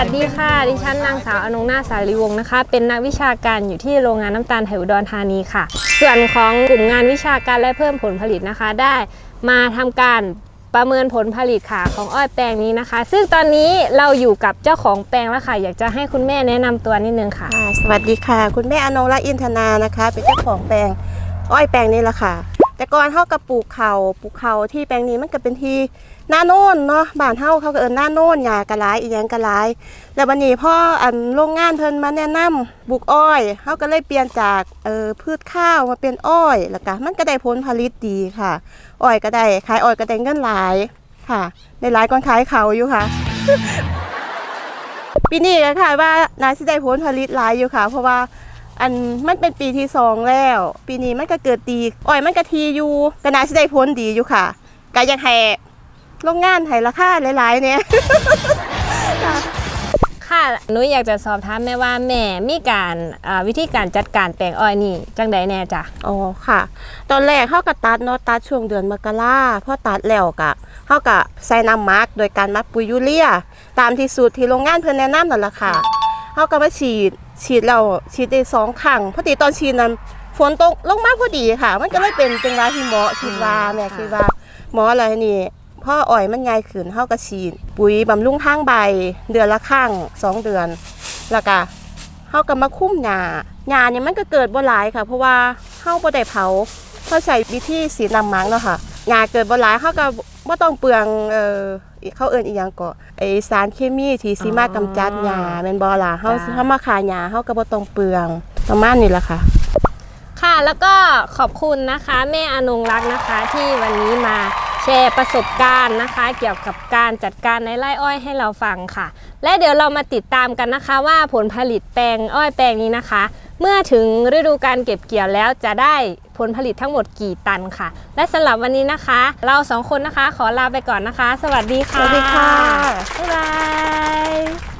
ัสดีค่ะ ดิฉันนางสาวอนงนาสารีวงศ์นะคะ เป็นนักวิชาการอยู่ที่โรงงานน้ำตาลไทยอุดรธานีค่ะ ส่วนของกลุ่มงานวิชาการและเพิ่มผลผลิตนะคะ ได้มาทำการประเมินผลผลิตค่ะของอ้อยแปลงนี้นะคะ ซึ่งตอนนี้เราอยู่กับเจ้าของแปลงแล้วค่ะ อยากจะให้คุณแม่แนะนำตัวนิดนึงค่ะ ค่ะสวัสดีค่ะ คุณแม่อนงรัตน์อินทนานะคะ เป็นเจ้าของแปลงอ้อยแปลงนี้ละค่ะ แต่ก่อนเฮากับปลูกเขาปลูกเขาที่แปลงนี้มันก็เป็นที่หน้าโน่นเนาะบ้านเฮาเขาก็เอิ้นหน้าโน่นหญ้ากะหลายอีหยังกะหลาย แล้ววันนี้พ่ออันโรงงานเพิ่นมาแนะนำปลูกอ้อยเฮาก็เลยเปลี่ยนจากเอ่อพืชข้าวมาเป็นอ้อยแล้วก็มันก็ได้ผลผลิตดีค่ะอ้อยก็ได้ขายอ้อยก็ได้เงินหลายค่ะได้หลายกว่าขายเขาอยู่ค่ะปีนี้ก็ค่ะว่านาสิได้ผลผลิตหลายอยู่ค่ะ เพราะว่า อันมันเป็นปีที่สองแล้ว ปีนี้มันก็เกิดดีอ้อยมันก็ทีอยู่ก็นาสิได้ผลดีอยู่ค่ะก็ยังให้โรงงานให้ราคาหลายๆเนี่ยค่ะหนูอยากจะสอบถามแม่ว่าแม่มีการอ่าวิธีการจัดการแปลงอ้อยนี่จังใดแน่จ้ะอ๋อค่ะ ตอนแรกเขาก็ตัดเนาะตัดช่วงเดือนมกราพอตัดแล้วก็เขาก็ใส่น้ำหมักโดยการหมักปุ๋ยยูเรียตามที่สูตรที่โรงงานเพิ่นแนะนำนั่นแหละค่ะ เขาก็มาฉีด ฉีดแล้วฉีดได้สองครั้งพอดีตอนฉีดนั้นฝนตกลงมาพอดีค่ะ มันก็เลยเป็นจังหวะที่เหมาะคิดว่าแม่คิดว่าเหมาะอะไรนี่พ่ออ่อยมันใหญ่ขึ้นเขาก็ฉีด ปุ๋ยบำรุงทางใบ เดือนละครั้งสองเดือน แล้วก็เฮาก็มาคุ้มหญ้าหญ้าเนี่ยมันก็เกิดบ่หลายค่ะ เพราะว่าเฮาบ่ได้เผาเฮาใช้วิธีสีน้ำหมักเนาะค่ะหญ้าเกิดบ่หลายเฮาก็บ่ต้องเปลืองเอ่อ เขาเอิ้นอีหยังก็ไอสารเคมีที่สิมากำจัดหญ้าแม่นบ่ล่ะเฮาจ้ะ เฮามาขายหญ้าเฮาก็บ่ต้องเปลืองประมาณนี้ล่ะค่ะ ค่ะแล้วก็ขอบคุณนะคะแม่อนงรักษ์นะคะที่วันนี้มาแชร์ประสบการณ์นะคะ เกี่ยวกับการจัดการในไร่อ้อยให้เราฟังค่ะ และเดี๋ยวเรามาติดตามกันนะคะ ว่าผลผลิตแปลงอ้อยแปลงนี้นะคะ เมื่อถึงฤดูการเก็บเกี่ยวแล้วจะได้ผลผลิตทั้งหมดกี่ตันค่ะ และสำหรับวันนี้นะคะ เราสองคนนะคะขอลาไปก่อนนะคะ สวัสดีค่ะสวัสดีค่ะบ๊ายบาย